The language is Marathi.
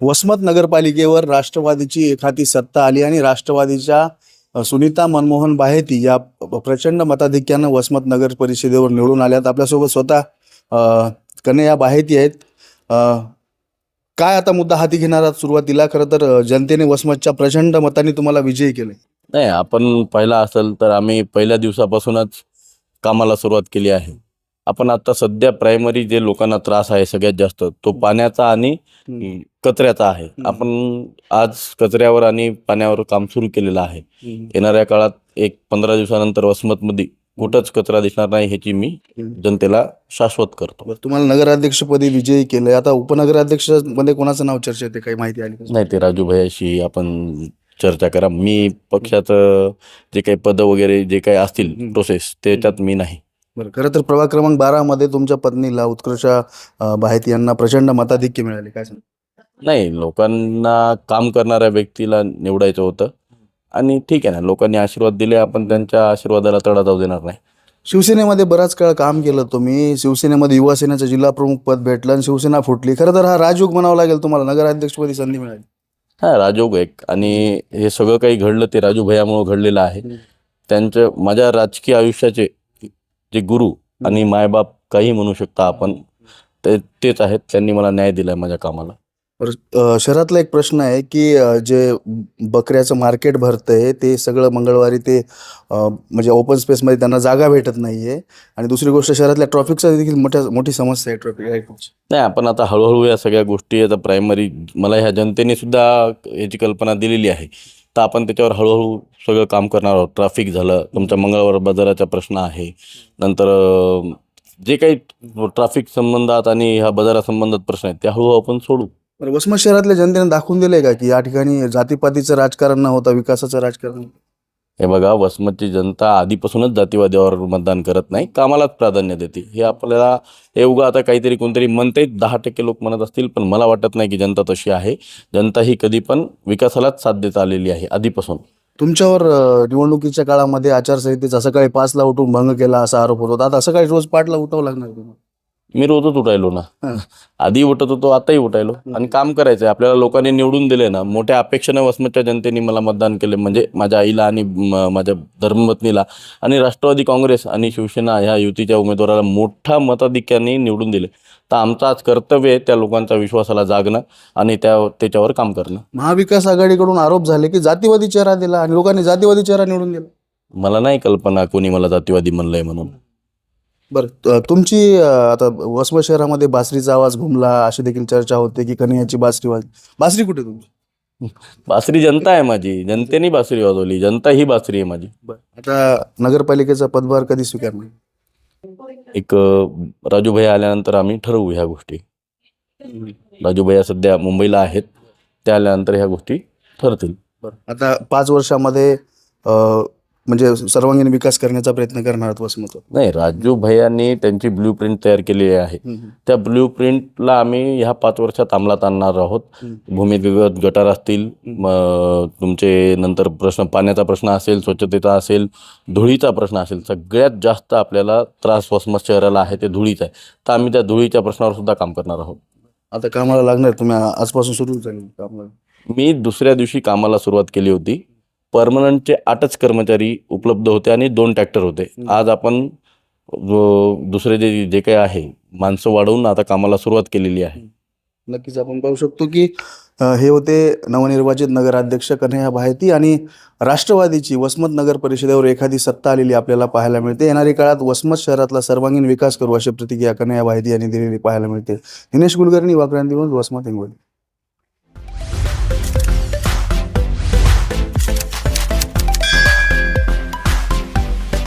वसमत नगरपालिकेवर राष्ट्रवादीची एखादी सत्ता आली आणि राष्ट्रवादीच्या सुनीता मनमोहन बाहेती या प्रचंड मताधिक्यानं वसमत नगर परिषदेवर निवडून आल्यात. आपल्यासोबत स्वतः कन्हैया बाहेती आहेत. काय आता मुद्दा हाती घेणार आहात सुरुवातीला? खरं तर जनतेने वसमतच्या प्रचंड मताने तुम्हाला विजयी केले नाही आपण पहिला असेल तर आम्ही पहिल्या दिवसापासूनच कामाला सुरुवात केली आहे. आपण आता सध्या प्रायमरी जे लोकांना त्रास आहे सगळ्यात जास्त तो पाण्याचा आणि कचऱ्याचा आहे. आपण आज कचऱ्यावर आणि पाण्यावर काम सुरू केलेलं आहे. येणाऱ्या काळात एक पंधरा दिवसानंतर वसमतमध्ये कुठंच कचरा दिसणार नाही ह्याची मी जनतेला शाश्वत करतो. तुम्हाला नगराध्यक्षपदी विजयी केलंय. आता उपनगराध्यक्षमध्ये कोणाचं नाव चर्चेत आहे? काही माहिती आली? नाही ते राजू भैयाशी आपण चर्चा करा. मी पक्षाचं जे काही पद वगैरे जे काही असतील. प्रोसेस त्याच्यात मी नाही. बरं. खरं तर प्रभाग क्रमांक बारा मध्ये तुमच्या पत्नीला उत्कर्षा अ, बाहेती यांना प्रचंड मताधिक्य मिळाले. काय सांग नाही लोकांना काम करणाऱ्या व्यक्तीला निवडायचं होतं. आणि ठीक आहे ना लोकांनी आशीर्वाद दिले आपण त्यांच्या आशीर्वादाला तडा जाऊ देणार नाही. शिवसेनेमध्ये बराच काळ काम केलं तुम्ही. शिवसेनेमध्ये युवा सेनेचं जिल्हा प्रमुख पद भेटलं आणि शिवसेना फुटली. खरं तर हा राजयोग म्हणावा लागेल तुम्हाला. नगराध्यक्षपदी संधी मिळाली. हा राजयोग एक. आणि हे सगळं काही घडलं ते राजू भैयामुळे घडलेलं आहे. त्यांच्या माझ्या राजकीय आयुष्याचे जे गुरु आणि मायबाप काही म्हणू शकता आपण ते तेच आहेत त्यांनी मला न्याय दिलाय माझ्या कामाला. शहरातला एक प्रश्न आहे की जे बकऱ्याचं मार्केट भरतंय ते सगळं मंगळवारी ते म्हणजे ओपन स्पेसमध्ये त्यांना जागा भेटत नाहीये. आणि दुसरी गोष्ट शहरातल्या ट्रॉफिकचा देखील मोठ्या मोठी समस्या आहे ट्रॉफिक नाही आपण आता हळूहळू या सगळ्या गोष्टी आता प्रायमरी मला ह्या जनतेने सुद्धा याची कल्पना दिलेली आहे. तर आपण त्याच्यावर हळूहळू सगळं काम करणार आहोत. ट्रॅफिक झालं तुमचा मंगळवार बाजाराचा प्रश्न आहे. नंतर जे काही ट्रॅफिक संबंधात आणि ह्या बाजारासंबंधात प्रश्न आहेत त्या हळूहळू आपण सोडू. बरं वसमत शहरातल्या जनतेने दाखवून दिलंय का की या ठिकाणी जातीपातीचं राजकारण न होता विकासाचं राजकारण? हे बघा वसमतची जनता आधीपासूनच जातीवाद्यावर मतदान करत नाही कामालाच प्राधान्य देते. हे आपल्याला हे उगा आता काहीतरी कोणतरी म्हणते दहा टक्के लोक म्हणत असतील पण मला वाटत नाही की जनता तशी आहे. जनता ही कधी पण विकासालाच साथ देत आलेली आहे आधीपासून. तुमच्यावर निवडणुकीच्या काळामध्ये आचारसंहितेचा सकाळी पाचला उठून भंग केला असा आरोप होत होता. आता सकाळी रोज पाठला उठावं लागणार तुम्हाला? मी रोजच उठायलो ना. आधी उठत होतो आताही उठायलो. आणि काम करायचं आपल्याला लोकांनी निवडून दिले ना मोठ्या अपेक्षेनं वसमतच्या जनतेने मला मतदान केले. म्हणजे माझ्या आईला आणि माझ्या धर्मपत्नीला आणि राष्ट्रवादी काँग्रेस आणि शिवसेना ह्या युतीच्या उमेदवाराला मोठ्या मताधिक्याने निवडून दिले. तर आमचं आज कर्तव्य आहे त्या लोकांच्या विश्वासाला जागणं आणि त्या त्याच्यावर काम करणं. महाविकास आघाडीकडून आरोप झाले की जातीवादी चेहरा दिला आणि लोकांनी जातीवादी चेहरा निवडून दिला. मला नाही कल्पना कोणी मला जातीवादी म्हणलंय म्हणून. बरं तुमची आता वसमत शहरामध्ये बासरीचा आवाज घुमला अशी देखील चर्चा होते की कन्हैयाची बासरी वाज बासरी कुठे तुमची? बासरी जनता आहे माझी जनतेने बासरी वाजवली जनता ही बासरी आहे माझी. आता नगरपालिकेचा पदभार कधी स्वीकारणार? एक अं, राजू भैया आल्यानंतर आम्ही ठरवू ह्या गोष्टी. राजू भैया सध्या मुंबईला आहेत त्या आल्यानंतर ह्या गोष्टी ठरतील. आता पाच वर्षामध्ये अ, म्हणजे सर्वांगीण विकास करण्याचा प्रयत्न करणार आहात वसमत. नाही राजू भैयांनी त्यांची ब्ल्यू प्रिंट तयार केलेली आहे. त्या ब्ल्यू प्रिंटला आम्ही ह्या पाच वर्षात अंमलात आणणार आहोत. भूमिगत गटार असतील तुमचे नंतर प्रश्न पाण्याचा प्रश्न असेल स्वच्छतेचा असेल धुळीचा प्रश्न असेल सगळ्यात जास्त आपल्याला त्रास वसमत शहराला आहे ते धुळीचा आहे. तर आम्ही त्या धुळीच्या प्रश्नावर सुद्धा काम करणार आहोत. आता कामाला लागणार तुम्ही आजपासून सुरू झाले कामाला. मी दुसऱ्या दिवशी कामाला सुरुवात केली होती. परमनंटचे आठच कर्मचारी उपलब्ध होते आणि दोन ट्रॅक्टर होते. आज आपण दुसरे जे जे काही आहे माणसं वाढवून आता कामाला सुरुवात केलेली आहे. नक्कीच आपण पाहू शकतो की हे होते नवनिर्वाचित नगराध्यक्ष कन्हैया बाहेती आणि राष्ट्रवादीची वसमत नगर परिषदेवर एखादी सत्ता आलेली आपल्याला पाहायला मिळते. येणाऱ्या काळात वसमत शहरातला सर्वांगीण विकास करू अशी प्रतिक्रिया कन्हैया बाहेती यांनी दिलेली पाहायला मिळते. दिनेश कुलकर्णी वाक्रांती वसमत हिंगोली.